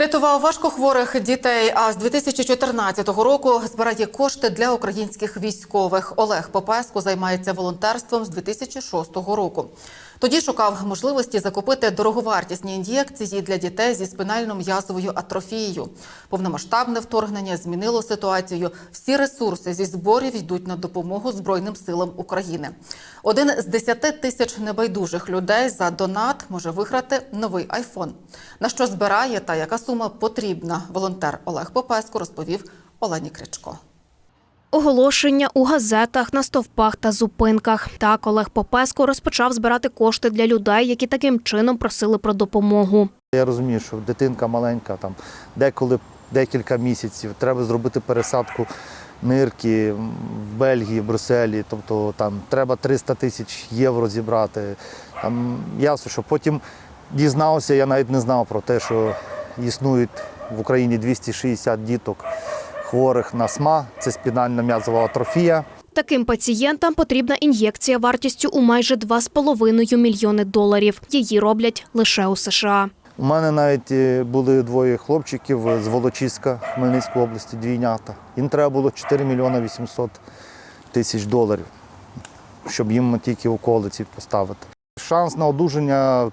Рятував важкохворих дітей. А з 2014 року збирає кошти для українських військових. Олег Попеско займається волонтерством з 2006 року. Тоді шукав можливості закупити дороговартісні ін'єкції для дітей зі спинально-м'язовою атрофією. Повномасштабне вторгнення змінило ситуацію. Всі ресурси зі зборів йдуть на допомогу Збройним силам України. Один з 10 тисяч небайдужих людей за донат може виграти новий айфон. На що збирає та яка сума потрібна, волонтер Олег Попеско розповів Олені Кричко. Оголошення у газетах, на стовпах та зупинках. Так Олег Попеско розпочав збирати кошти для людей, які таким чином просили про допомогу. Я розумію, що дитинка маленька, там деколи декілька місяців, треба зробити пересадку нирки в Бельгії, в Брюсселі. Тобто там треба 300 тисяч євро зібрати. Там ясно, що потім дізнався, я навіть не знав про те, що існують в Україні 260 діток хворих на СМА, це спінальна м'язова атрофія. Таким пацієнтам потрібна ін'єкція вартістю у майже 2,5 мільйони доларів. Її роблять лише у США. У мене навіть е, були двоє хлопчиків з Волочиська Хмельницької області, двійнята. Їм треба було 4 мільйони 800 тисяч доларів, щоб їм тільки околиці поставити. Шанс на одужання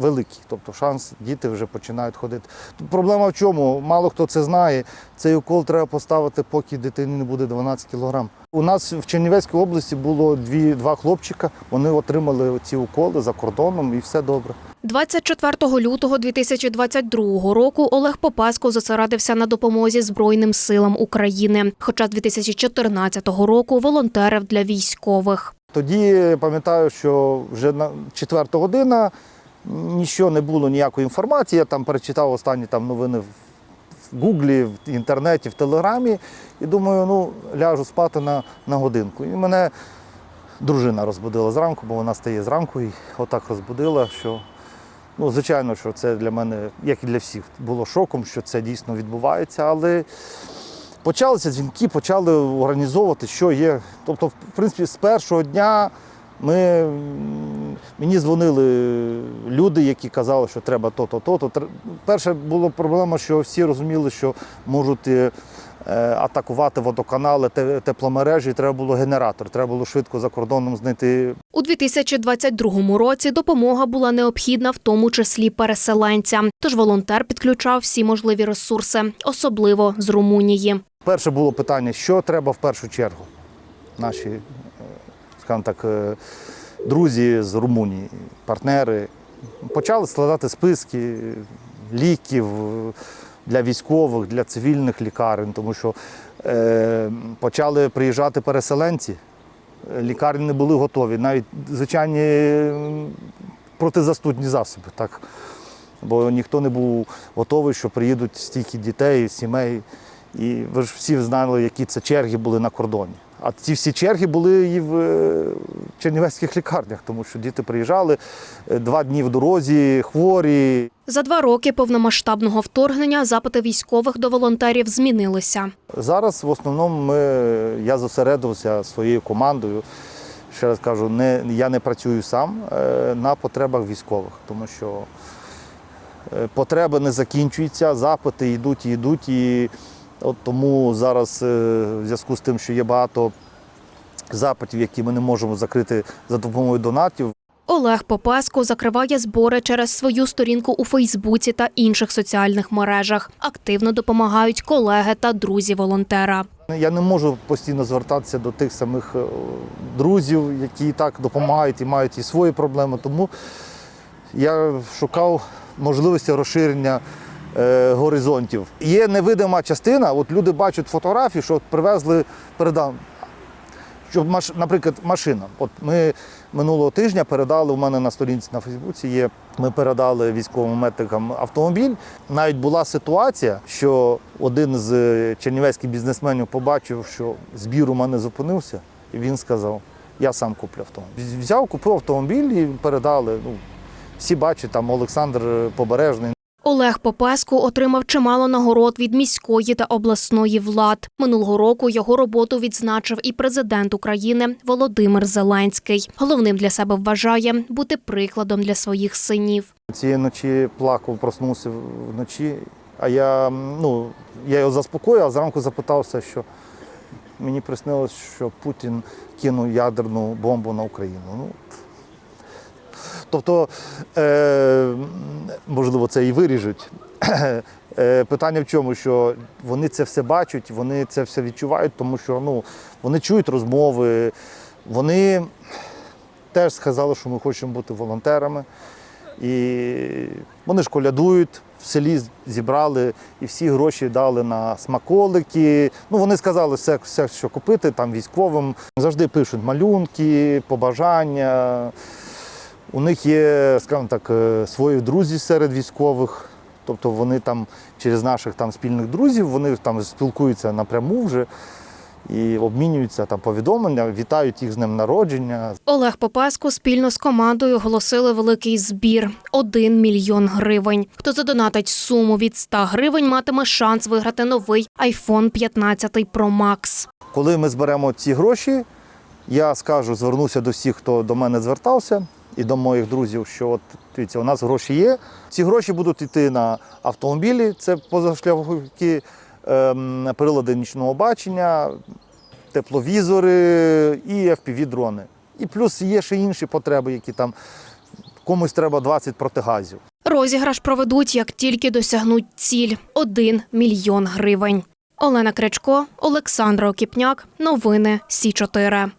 великий, тобто шанс діти вже починають ходити. Проблема в чому? Мало хто це знає. Цей укол треба поставити, поки дитині не буде 12 кілограм. У нас в Чернівецькій області було дві, два хлопчика, вони отримали ці уколи за кордоном і все добре. 24 лютого 2022 року Олег Попаско зосередився на допомозі Збройним силам України. Хоча з 2014 року волонтерив для військових. Тоді пам'ятаю, що вже на четверта година нічого не було, ніякої інформації. Я там перечитав останні там новини в Гуглі, в інтернеті, в Телеграмі. І думаю, ну ляжу спати на, на годинку. І мене дружина розбудила зранку, бо вона стає зранку і отак розбудила, що ну, звичайно, що це для мене, як і для всіх, було шоком, що це дійсно відбувається. Але почалися дзвінки, почали організовувати, що є. Тобто, в принципі, з першого дня ми, мені дзвонили люди, які казали, що треба то-то, то-то. Перша була проблема, що всі розуміли, що можуть е, е, атакувати водоканали, тепломережі, треба було генератор, треба було швидко за кордоном знайти У 2022 році допомога була необхідна, в тому числі переселенцям. Тож волонтер підключав всі можливі ресурси, особливо з Румунії. Перше було питання, що треба в першу чергу. Наші, е, скажімо так, друзі з Румунії, партнери, почали складати списки ліків для військових, для цивільних лікарень, тому що е, почали приїжджати переселенці. Лікарні не були готові, навіть звичайні протизастудні засоби. Так? Бо ніхто не був готовий, що приїдуть стільки дітей, сімей. І ви ж всі знали, які це черги були на кордоні. А ці всі черги були і в е, чернівецьких лікарнях, тому що діти приїжджали е, два дні в дорозі, хворі. За два роки повномасштабного вторгнення запити військових до волонтерів змінилися. Зараз в основному ми, я зосередився своєю командою. Ще раз кажу, не, я не працюю сам е, на потребах військових, тому що потреби не закінчуються, запити йдуть і йдуть. І от тому зараз, е, в зв'язку з тим, що є багато запитів, які ми не можемо закрити за допомогою донатів, Олег Попеско закриває збори через свою сторінку у Фейсбуці та інших соціальних мережах. Активно допомагають колеги та друзі волонтера. Я не можу постійно звертатися до тих самих е, друзів, які і так допомагають і мають і свої проблеми. Тому я шукав можливості розширення е, горизонтів. Є невидима частина, от люди бачать фотографії, що привезли, передав. Що, маш- наприклад, машина. От ми минулого тижня передали у мене на сторінці на Фейсбуці є. Ми передали військовим медикам автомобіль. Навіть була ситуація, що один з е, чернівецьких бізнесменів побачив, що збір у мене зупинився, і він сказав: я сам куплю автомобіль. Взяв, купив автомобіль і передали. Ну, всі бачать, там Олександр Побережний. Олег Попеску отримав чимало нагород від міської та обласної влад. Минулого року його роботу відзначив і президент України Володимир Зеленський. Головним для себе вважає бути прикладом для своїх синів. Цієї ночі плакав, проснувся вночі, а я, ну, я його заспокоїв, а зранку запитався, що мені приснилось, що Путін кинув ядерну бомбу на Україну. Ну, тобто, е, можливо, це і виріжуть. Е, Питання в чому, що вони це все бачать, вони це все відчувають, тому що ну, вони чують розмови, вони теж сказали, що ми хочемо бути волонтерами. І вони ж колядують, в селі зібрали і всі гроші дали на смаколики. Ну, вони сказали все, все, що купити там військовим. Завжди пишуть малюнки, побажання. У них є, скажімо так, е, свої друзі серед військових. Тобто вони там через наших там спільних друзів вони там спілкуються напряму вже і обмінюються там повідомлення, вітають їх з днем народження, Олег Попеску спільно з командою оголосили великий збір – 1 мільйон гривень. Хто задонатить суму від 100 гривень, матиме шанс виграти новий iPhone 15 Pro Max. Коли ми зберемо ці гроші, я скажу, звернуся до всіх, хто до мене звертався, і до моїх друзів, що от дивіться, у нас гроші є. Ці гроші будуть йти на автомобілі, це позашляховики, ем, прилади нічного бачення, тепловізори і FPV-дрони. І плюс є ще інші потреби, які там комусь треба 20 протигазів. Розіграш проведуть, як тільки досягнуть ціль – 1 мільйон гривень. Олена Кречко, Олександра Окіпняк. Новини Сі 4